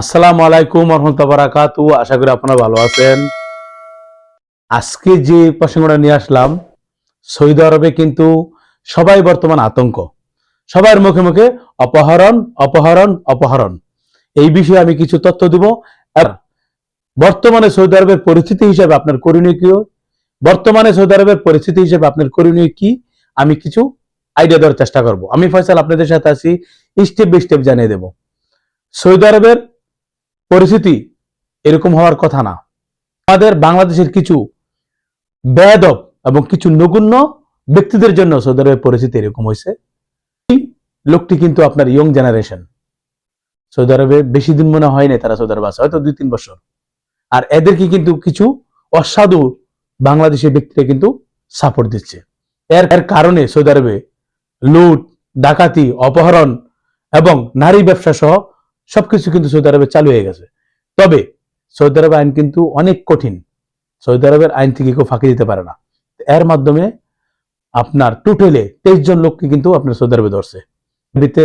আসসালামু আলাইকুম রহমতুল্লাহ বারাকাতু আশা করি আপনারা ভালো আছেন। আজকে যে প্রসঙ্গটা নিয়ে আসলাম, সৌদি আরবে কিন্তু সবাই বর্তমান আতঙ্ক। সবার মুখে মুখে অপহরণ অপহরণ অপহরণ। এই বিষয়ে আমি কিছু তথ্য দিব। বর্তমানে সৌদি আরবের পরিস্থিতি হিসেবে আপনার করণীয় কি? বর্তমানে সৌদি আরবের পরিস্থিতি হিসেবে আপনার করণীয় কি? আমি কিছু আইডিয়া দেওয়ার চেষ্টা করব। আমি ফয়সাল আপনাদের সাথে আছি। স্টেপ বাই স্টেপ জানিয়ে দেব। সৌদি আরবের পরিস্থিতি এরকম হওয়ার কথা না। আমাদের বাংলাদেশের কিছু বেদব এবং কিছু নগুণ্য ব্যক্তিদের জন্য সৌদি আরবের পরিস্থিতি এরকম হয়েছে। লোকটি কিন্তু আপনার ইয়ং জেনারেশন সৌদি আরবে বেশি দিন মনে হয় না তারা সৌদি আরবে আছে, হয়তো দুই তিন বছর। আর এদেরকে কিন্তু কিছু অসাধু বাংলাদেশের ব্যক্তিরা কিন্তু সাপোর্ট দিচ্ছে। এর এর কারণে সৌদি আরবে লুট, ডাকাতি, অপহরণ এবং নারী ব্যবসা সহ সবকিছু কিন্তু সৌদি আরবে চালু হয়ে গেছে। তবে সৌদি আরবের আইন কিন্তু অনেক কঠিন। সৌদি আরবের আইন থেকে কেউ ফাঁকি দিতে পারে না। এর মাধ্যমে আপনার টোটালে তেইশ জন লোককে কিন্তু আপনার সৌদি আরবে ধরছে। এটিতে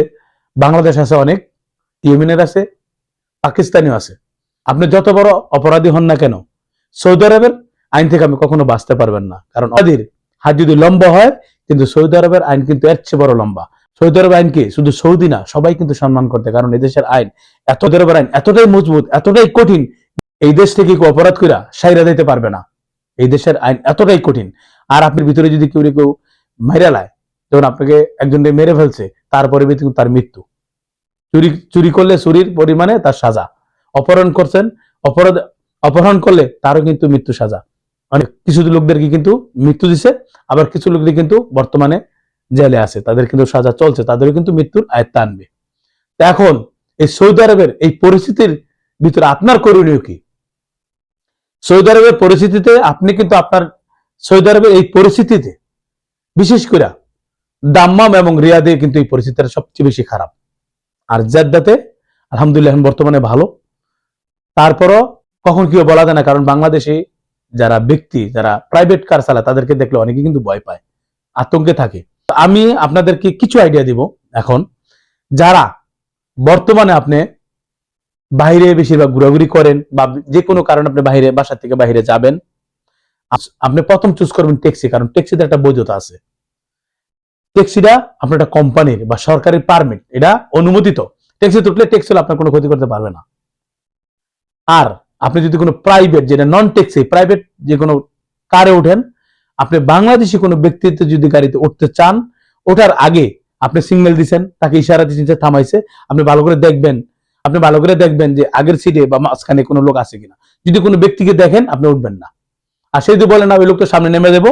বাংলাদেশ আছে অনেক, ইয়েমেনের আছে, পাকিস্তানিও আছে। আপনি যত বড় অপরাধী হন না কেন, সৌদি আরবের আইন থেকে আপনি কখনো বাঁচতে পারবেন না। কারণ অধীর হাত যদি লম্বা হয়, কিন্তু সৌদি আরবের আইন কিন্তু এর চেয়ে বড় লম্বা। সৌদি আরবের আইনকে শুধু সৌদি না, সবাই কিন্তু সম্মান করতে, কারণ এদেশের আইন এত সৌদি আরবের আইন, এতটাই মজবুত, এতটাই কঠিন, এই দেশ থেকে কেউ অপরাধ কইরা সাইরা দিতে পারবে না। এই দেশের আইন এতটাই কঠিন। আর আপনার ভিতরে যদি কেউ কেউ মেরে লায় যখন আপনাকে একজনকে মেরে ফেলছে তারপরে কিন্তু তার মৃত্যু। চুরি চুরি করলে চুরির পরিমাণে তার সাজা। অপহরণ করছেন, অপরাধ, অপহরণ করলে তারও কিন্তু মৃত্যু সাজা। অনেক, কিছু লোকদেরকে কিন্তু মৃত্যু দিছে, আবার কিছু লোকদের কিন্তু বর্তমানে জেলে আছে, তাদের কিন্তু সাজা চলছে, তাদেরও কিন্তু মৃত্যুর আয়ত্তা আনবে এখন এই সৌদি আরবের এই পরিস্থিতির ভিতরে আপনার করণীয় কি? সৌদি আরবের পরিস্থিতিতে আপনি কিন্তু আপনার, সৌদি আরবের এই পরিস্থিতিতে বিশেষ করে দাম্মাম এবং রিয়াদে কিন্তু এই পরিস্থিতিটা সবচেয়ে বেশি খারাপ। আর জেদ্দাতে আলহামদুলিল্লাহ এখন বর্তমানে ভালো। তারপরও কখন কেউ বলা যায় না, কারণ বাংলাদেশে যারা ব্যক্তি, যারা প্রাইভেট কার চালায়, তাদেরকে দেখলে অনেকে কিন্তু ভয় পায়, আতঙ্কে থাকে। আমি আপনাদেরকে কিছু আইডিয়া দিব এখন। যারা বর্তমানে আপনি বাইরে বেশিরভাগ ঘোরাঘুরি করেন বা যে কোনো কারণে আপনি বাইরে, বাসা থেকে বাইরে যাবেন, আপনি প্রথম চুজ করবেন ট্যাক্সি কারণ ট্যাক্সিতে একটা বৈধতা আছে। ট্যাক্সিটা আপনার একটা কোম্পানির বা সরকারি পারমিট এটা অনুমোদিত। ট্যাক্সি উঠলে ট্যাক্সি আপনার কোনো ক্ষতি করতে পারবে না। আর আপনি যদি কোনো প্রাইভেট যেটা নন ট্যাক্সি প্রাইভেট যে কোনো কারে ওঠেন আপনি বাংলাদেশি কোনো ব্যক্তিত্ব যদি গাড়িতে উঠতে চান, ওঠার আগে আপনি সিগন্যাল দিছেন, তাকে ইশারা দিচ্ছেন থামাইছে, আপনি ভালো করে দেখবেন, আপনি ভালো করে দেখবেন যে আগের সিটে বা মাঝখানে কোনো লোক আছে কিনা। যদি কোনো ব্যক্তিকে দেখেন, আপনি উঠবেন না। আর সে যদি বলেন ওই লোকটা সামনে নেমে দেবো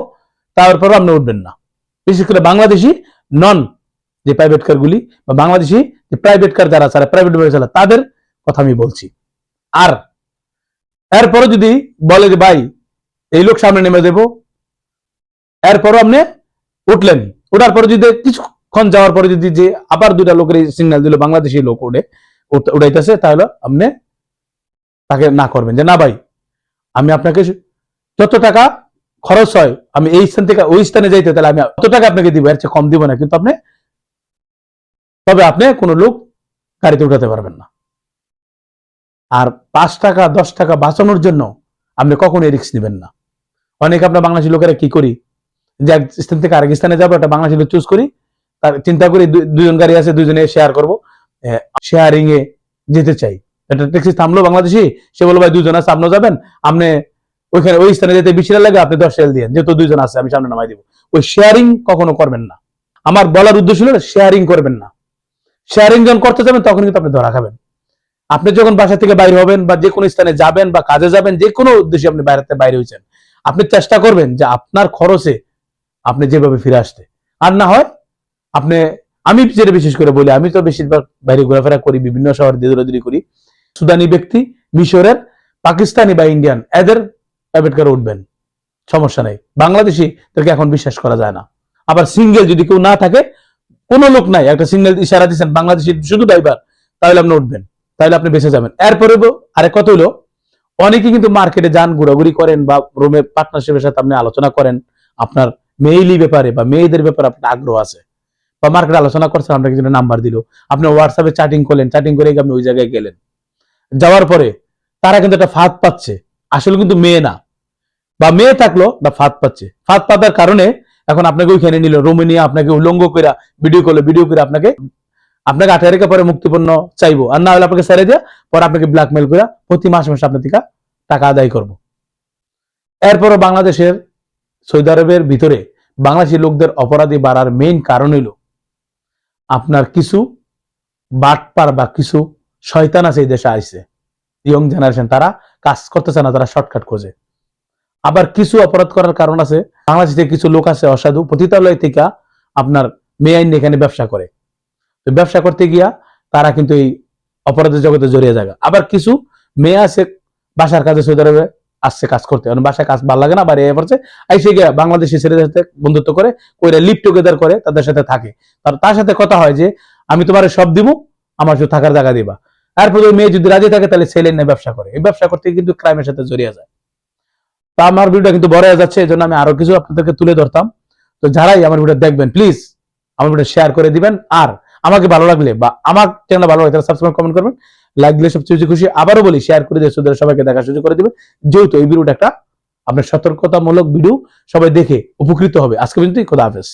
তারপরও আপনি উঠবেন না। বিশেষ করে বাংলাদেশি নন যে প্রাইভেট কারগুলি বা বাংলাদেশি যে প্রাইভেট কার যারা চালায় প্রাইভেট গাড়ি চালায়, তাদের কথা আমি বলছি। আর এরপরে যদি বলে যে, ভাই, এই লোক সামনে নেমে দেব এরপরও আপনি উঠলেন। ওঠার পরে যদি কিছুক্ষণ যাওয়ার পরে যদি যে আবার দুইটা লোকের সিগন্যাল দিল, বাংলাদেশি লোক উঠে উঠাইতেছে, তাহলে আপনি তাকে না করবেন। যে না ভাই, আমি আপনাকে যত টাকা খরচ হয়, আমি এই স্থান থেকে ওই স্থানে যাইতে, তাহলে আমি অত টাকা আপনাকে দিব, এর চেয়ে কম দিব না। কিন্তু আপনি, তবে আপনি কোনো লোক গাড়িতে উঠাতে পারবেন না। আর পাঁচ টাকা, দশ টাকা বাঁচানোর জন্য আপনি কখনোই রিস্ক নেবেন না। অনেক আপনার বাংলাদেশি লোকেরা কি করি? যে স্থান থেকে আরেক স্থানে যাব, একটা চুজ করি। তার চিন্তা করি দুজন গাড়ি আছে দুজনে শেয়ার শেয়ারিং এ যেতে চাই। একটা ট্যাক্সি থামলো বাংলাদেশি, সে ভাই দুজন আছে যাবেন? আপনি ওইখানে, ওই স্থানে যেতে বিশ লাগে, আপনি দশ দিয়ে। যেহেতু দুইজন আছে, আমি সামনে নামাই দিব। ওই শেয়ারিং কখনো করবেন না। আমার বলার উদ্দেশ্য হলো শেয়ারিং করবেন না। শেয়ারিং যখন করতে যাবেন, তখন কিন্তু আপনি ধরা খাবেন। আপনি যখন বাসা থেকে বাইরে হবেন, বা যে কোনো স্থানে যাবেন, বা কাজে যাবেন, যে কোনো উদ্দেশ্যে আপনি বাইরে বাইরে হয়েছেন, আপনি চেষ্টা করবেন যে আপনার খরচে আপনি যেভাবে ফিরে আসতে। আর না হয় আপনি, আমি যেটা বিশেষ করে বলি, আমি তো বেশিরভাগ বাইরে ঘোরাফেরা করি, বিভিন্ন শহর দৌড়াদৌড়ি করি। সুদানি ব্যক্তি, মিশরের, পাকিস্তানি বা ইন্ডিয়ান, এদের প্রাইভেট কারে উঠবেন। সমস্যা নেই। বাংলাদেশি তোকে এখন বিশ্বাস করা যায় না। আবার সিঙ্গেল যদি কেউ না থাকে, কোনো লোক নাই, একটা সিঙ্গেল ইশারা দিচ্ছেন বাংলাদেশি শুধু ড্রাইভার, তাহলে আপনি উঠবেন, তাহলে আপনি বেঁচে যাবেন। এরপরে আরেক কথা হলো অনেকে কিন্তু মার্কেটে যান, ঘোরাঘুরি করেন বা রুমে পার্টনারশিপের সাথে আপনি আলোচনা করেন, আপনার মেইলি ব্যাপারে বা মেয়েদের ব্যাপারে আপনার আগ্রহ আছে? বা মার্কেটে আলোচনা করছেন, আপনাকে কিছু নাম্বার দিল। আপনি হোয়াটসঅ্যাপে চ্যাটিং করলেন চ্যাটিং করে আপনি ওই জায়গায় গেলেন। যাওয়ার পরে তারা কিন্তু একটা ফাঁদ পাচ্ছে। আসলে কিন্তু মেয়ে না। বা মেয়ে থাকল, না ফাঁদ পাচ্ছে। ফাঁদ পাতার কারণে এখন আপনাকে ওইখানে নিল রুমে নিয়ে আপনাকে উলঙ্গ করে ভিডিও করল ভিডিও করে আপনাকে আপনাকে আঠারো রেখে পরে মুক্তিপণ্য চাইব। আর না হলে আপনাকে ছেড়ে দিয়ে পরে আপনাকে ব্ল্যাকমেল করে প্রতি মাসে মাসে আপনার থেকে টাকা আদায় করব। এরপরও বাংলাদেশের সৌদি আরবের ভিতরে বাংলাদেশি লোকদের অপরাধী বাড়ার মেইন কারণ হইল, আপনার কিছু বাটপার বা কিছু শয়তান আছে এই দেশে আইছে ইয়ং জেনারেশন তারা কাজ করতেছে না, তারা শর্টকাট খোঁজে। আবার কিছু অপরাধ করার কারণ আছে বাংলাদেশ কিছু লোক আছে অসাধু, পতিতালয় থেকে আপনার মেয়ে আইন এখানে ব্যবসা করে। ব্যবসা করতে গিয়া তারা কিন্তু এই অপরাধের জগতে জড়িয়ে যায়। আবার কিছু মেয়ে আছে বাসার কাজে সৌদি আরবে আসছে, কাজ করতে। কারণ বাসায় কাজ ভালো লাগে না বাড়ি পড়ছে, আইসে গিয়া বাংলাদেশি ছেলেদের সাথে বন্ধুত্ব করে, কইরা লিপ টুগেদার করে, তাদের সাথে থাকে। তার তার সাথে কথা হয় যে, আমি তোমার সব দিব আমার শুধু থাকার জায়গা দিবা। তারপর ওই মেয়ে যদি রাজি থাকে, তাহলে ছেলে নিয়ে ব্যবসা করে। এই ব্যবসা করতে কিন্তু ক্রাইমের সাথে জড়িয়ে যায়। তা আমার ভিডিওটা কিন্তু বড় হয়ে যাচ্ছে এই জন্য আমি আরও কিছু আপনাদেরকে তুলে ধরতাম। তো যারাই আমার ভিডিও দেখবেন প্লিজ আমার ভিডিও শেয়ার করে দিবেন। আর আমাকে ভালো লাগলে বা আমার চ্যানেল ভালো লাগে তাহলে সাবস্ক্রাইব কমেন্ট করবেন। দিলে সবচেয়ে বেশি খুশি। আবারও বলি শেয়ার করে দিয়ে সুদের সবাইকে দেখা সুযোগ করে দিবে। যেহেতু এই ভিডিওটা একটা আপনার সতর্কতামূলক ভিডিও, সবাই দেখে উপকৃত হবে। আজকে পর্যন্ত খোদা হাফেজ।